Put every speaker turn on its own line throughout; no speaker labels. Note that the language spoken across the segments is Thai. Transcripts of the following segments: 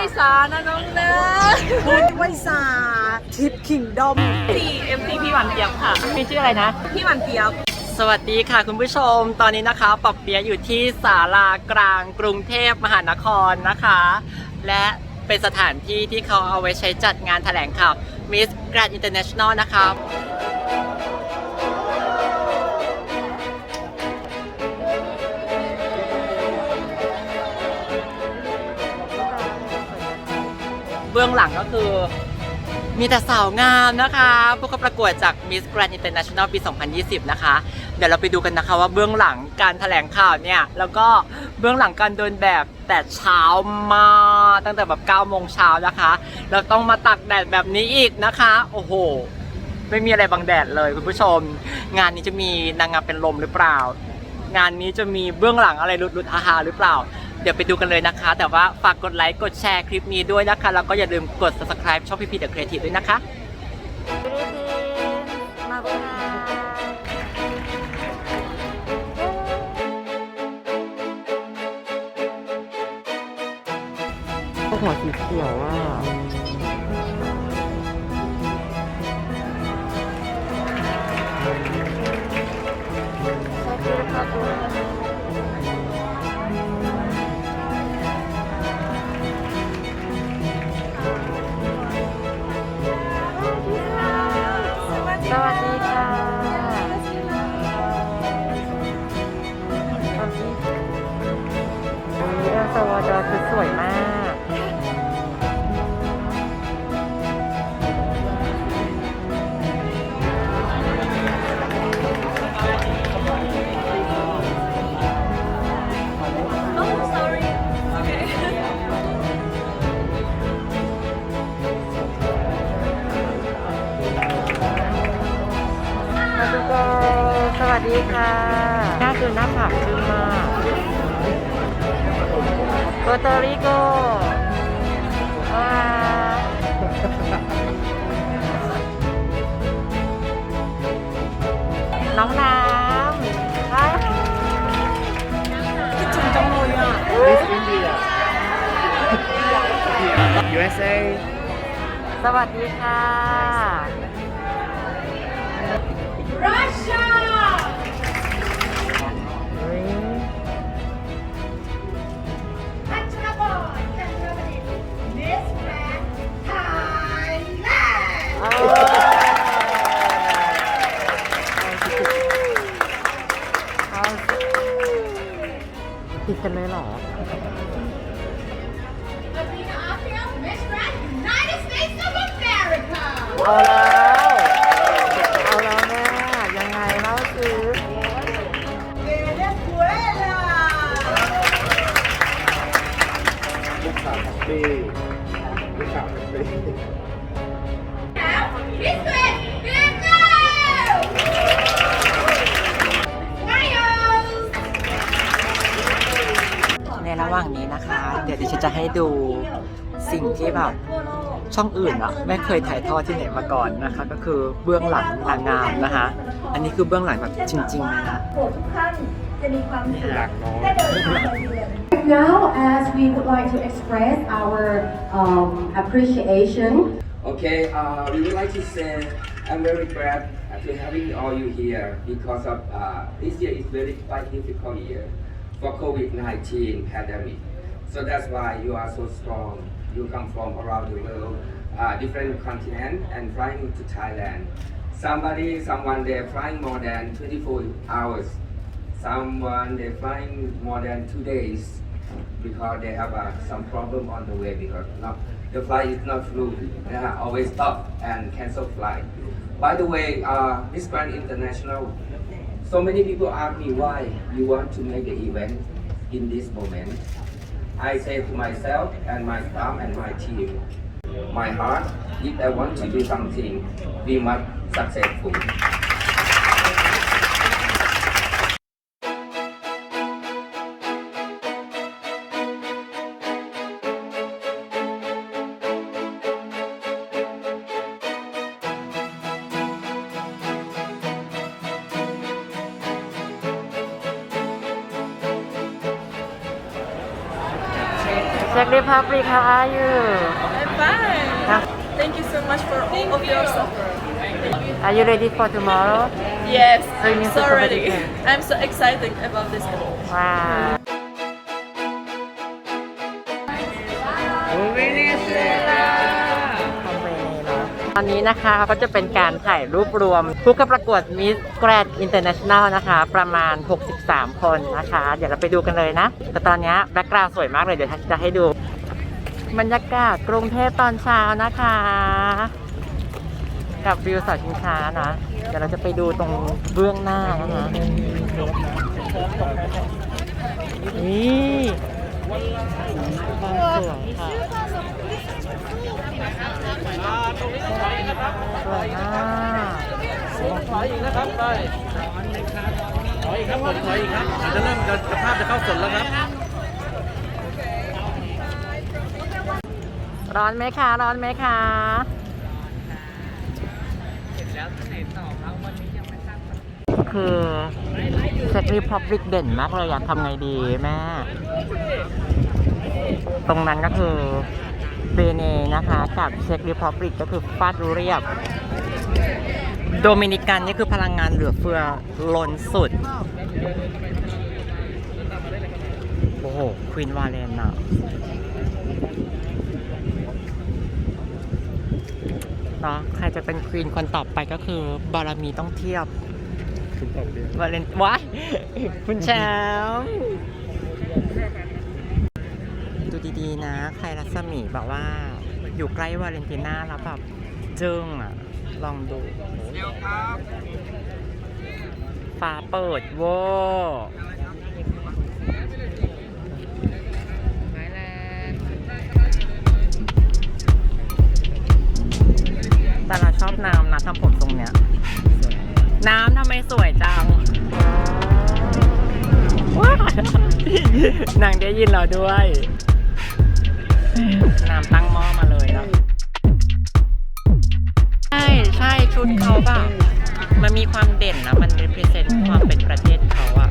ไม่สานะน้องนะ
พูดไว้สาทิปคิงดอม
สี่เอ็มซีพี่หวานเจี๊ยบค่ะ
มีชื่ออะไรนะ
พี่หวานเจี๊ยบ
สวัสดีค่ะคุณผู้ชม ตอนนี้นะคะปอบเปียะอยู่ที่ศาลากลางกรุงเทพมหานครนะคะ และเป็นสถานที่ที่เขาเอาไว้ใช้จัดงานแถลงข่าว Miss Grand International นะคะ บื้องหลังก็คือ มีแต่สาวงามนะคะผู้เข้าประกวดจาก Miss Grand International ปี 2020 นะคะ เดี๋ยวเราไปดูกันนะคะว่าเบื้องหลังการแถลงข่าวเนี่ย แล้วก็เบื้องหลังการเดินแบบแต่เช้ามาตั้งแต่แบบ9โมงเช้านะคะแล้วต้องมาตักแดดแบบนี้อีกนะคะ โอ้โหไม่มีอะไรบังแดดเลยคุณผู้ชม งานนี้จะมีนางงามเป็นลมหรือเปล่า งานนี้จะมีเบื้องหลังอะไรหลุดๆอาหาหรือเปล่า เดี๋ยวไปดูกันเลยนะคะ แต่ว่าฝากกดไลค์กดแชร์คลิปนี้ด้วยนะคะ แล้วก็อย่าลืมกด subscribe ช่องพีพีเดอะครีเอทีฟด้วยนะคะ หัวสีเขียวอะ
ส
โปรโตริโกว้าวน้องน้ำว้าว
คิดถึงจังเลยอะ
Miss India USA
สวัสดีค่ะเติดกันเลยเหรอเอาแล้ว เอาแล้วแม่ยังไงเล่าสิ
ลูกสาวแฮปปี้
ในระหว่างนี้นะคะ เดี๋ยวดิฉันจะให้ดูสิ่งที่แบบช่องอื่นอะไม่เคยถ่ายทอดที่ไหนมาก่อนนะคะ ก็คือเบื้องหลังนางงามนะคะ อันนี้คือเบื้องหลังแบบจริงๆเลยนะ
หลักน้อง
Now, as we would like to express our um, appreciation
Okay, uh, we would like to say I'm very glad to having all you here because of uh, this year is very quite difficult year for COVID-19 pandemic. So that's why you are so strong. You come from around the world, uh, different continent, and flying to Thailand. Somebody, someone they're flying more than 24 hours. Someone they're flying more than two days because they have uh, some problem on the way because not, the flight is not flew. They are always stop and cancel flight. By the way, uh, Miss Grand International, so many people ask me why you want to make the event in this moment. I say to myself and my staff and my team, my heart, if I want to do something, we must successful.
Czech Republic how are you
I'm fine. Thank you so much for all of your support.
Are you ready for tomorrow
Yes,
Swimming
I'm so ready. I'm so excited about this.
ว้า ตอนนี้นะคะเขาก็จะเป็นการถ่ายรูปรวมผู้เข้าประกวด Miss Grand International นลนะคะ ประมาณ 63 คนนะคะ เดี๋ยวเราไปดูกันเลยนะ แต่ตอนนี้แบ็กกราวด์สวยมากเลย เดี๋ยวจะให้ดู บรรยากาศกรุงเทพตอนเช้านะคะ กับวิวเสาชิงช้านะ เดี๋ยวเราจะไปดูตรงเบื้องหน้านะคะนี่ความสวยค่ะ ตัวนี้ใสวยมาก
ถอยอีกนะครับไปถอยอีกครับผมถอยอีกครับอาจจะเริ่มจะภาพจะเข้าสดแล้วครับ
ร้อนไหมคะ ร้อนไหมคะคือเซ็กรีพับลิกเด่นมากเลยอยากทำไงดีแม่ ตรงนั้นก็คือ เบเนนะคะกับเช็กรีพับลิกก็คือฟาดเรียบ โดมินิกันนี่คือพลังงานเหลือเฟือล้นสุด โอ้โหควีนวาเลนอะเนาะใครจะเป็นควีนคนต่อไปก็คือบารมีต้องเทียบวาเลนว้ายคุณแชมป์ ดูดีๆ นะ ใครรัศมีแบบว่า อยู่ใกล้วาเลนติน่าแล้วแบบจึ้งอะ ลองดูฟ้าเปิดโว้แต่เราชอบน้ำนะทำผมทรงเนี้ย น้ำทำไมสวยจังว้านางได้ยินเราด้วย น้ำตั้งหม้อมาเลยแล้วใช่ใช่ชุดเขาแบบมันมีความเด่นนะมัน represent ความเป็นประเทศเขาอะ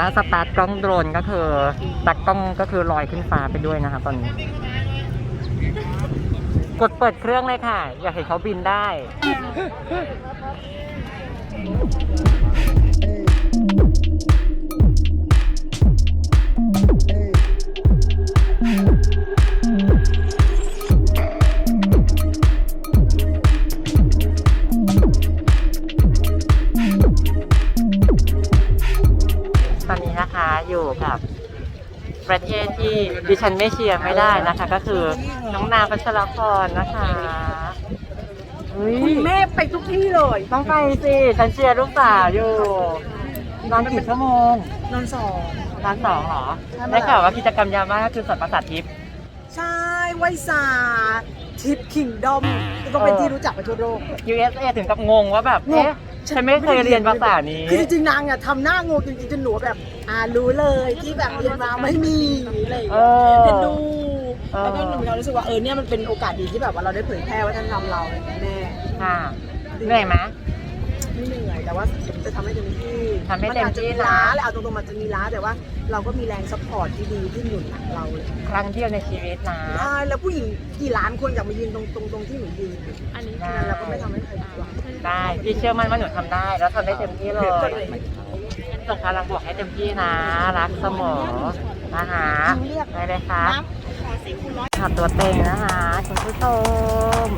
ว่าสตาร์ทกล้องโดรนก็คือตัดกล้องก็คือลอยขึ้นฟ้าไปด้วยนะคะตอนนี้ กดเปิดเครื่องเลยค่ะ อยากเห็นเขาบินได้ นนี้นะคะ อยู่กับประเทศที่ดิฉันไม่เชียร์ไม่ได้นะคะ ก็คือน้องนาพัชรพรนะคะเฮ้ย
คุณแม่ไปทุกที่เลย
ต้องไปสิฉันเชียร์ลูกสาวอยู่นอนกี่ชั่วโมง
นอนสอง
นอนสองเหรอ
ใช่ไหม
ได้ข่าวว่ากิจกรรมยามว่างก็คือสวนประสาททิพย์
ใช่ไวสาทิปคิงดอมก็เป็นที่รู้จักไปทั่วโลก
USA ถึงกับงงว่าแบบ
งง
เอ๊ะ ฉันไม่เคยเรียนภาษานี้
คือจริงๆนางอะทำหน้างงจริงๆจนหนูแบบ อ่ารู้เลยที่แบบเรียนมาไม่มีอะไรอย่าง
เอ
เงี้ย
อ
เห็นดู
เออ
แล้วก็หนูมีความรู้สึกว่าเออเนี่ยมันเป็นโอกาสดีที่แบบว่าเราได้เผยแพร่วัฒนธรรมเราอะไรอย่างเงี้ยแม่
ค่ะเหนื่อยไหม
ไม่เหนื่อยแต่ว่าจะทำให้เต็มที่
ทำให้เต็มที่
นอาจจะมี
นะ
ล้าแหละเอาตรงๆมันจะมีล้าแต่ว่า เราก็มีแรงซัพพอร์ตที่ดีที่หนุนหลังเราเลย
ครั้งเดียวในชีวิตนะ
ใช่แล้วผู้หญิงกี่ล้านคนอยากมายืนตรงตรงตรงที่หนูยืนอันนี้ฉะนั้นเราก็ไม่ทำให้ใครผิดหวัง
ได้พี่เชื่อมั่นว่าหนูทำได้ แล้วทำได้เต็มที่เลยส่งพลังบวกให้เต็มที่นะ รักเสมอนะคะได้เลยค่ะขับตัวเต็งนะคะคุณผู้ชม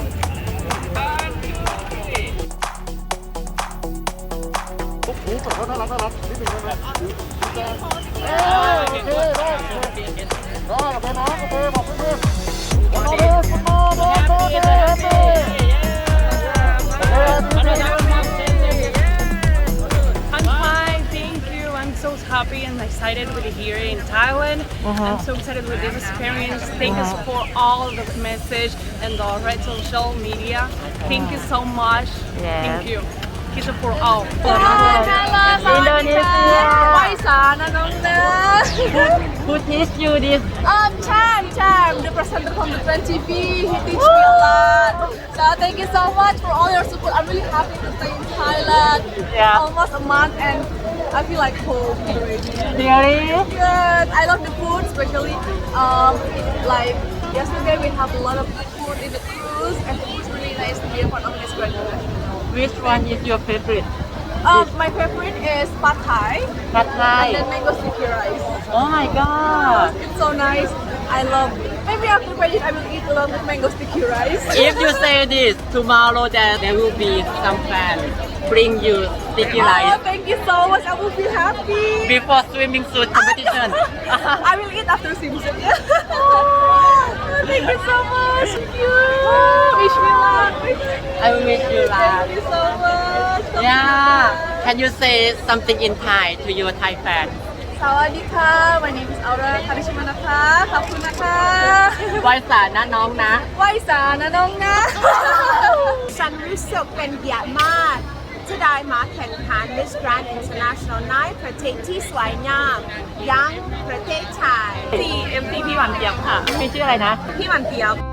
I'm so
happy and excited to be here in Thailand. I'm so excited with this experience. Thank you for all the message and the red social media. Thank you so much. Yes. Thank you. Thank you for all.
อินโดนีเซีย
Sana nong na.
Who teach you this
Um, Cham, Cham, the presenter from the Trend TV. He teach me a lot. So thank you so much for all your support. I'm really happy to stay in Thailand.
Yeah.
Almost a month and I feel like home already.
theory
Good. I love the food, especially um, like yesterday we have a lot of good food in the cruise, and it was really nice to be a part of this Grand International.
Which one is your favorite
Um, my favorite is pad thai
Pad Thai
and then mango sticky rice.
Oh my god
It's so nice. I love. Maybe after graduate, I will eat a lot of mango sticky rice.
If you say this tomorrow that there will be some fan bring you sticky
Oh,
rice
thank you so much. I will be happy.
before swimming suit competition
I will eat after Simpson.
I wish you luck
Thank you so much.
Yeah Can you say something in Thai to your Thai fan
สวัสดีค่ะ My name is Aura คาริชิมานะคะ ขอบคุณนะคะ
ไหว้สารนะน้องนะ
ไหวสานะน้องนะ
ฉันรู้สึกเป็นเกียรติมากที่ได้มาแข่งขัน Miss Grand International ในประเทศที่สวยงามยังประเทศไทย
ทีเอ็มทีพี่หวานเจี๊ยบค่ะ
พี่ชื่ออะไรนะ
พี่หวานเจี๊ยบ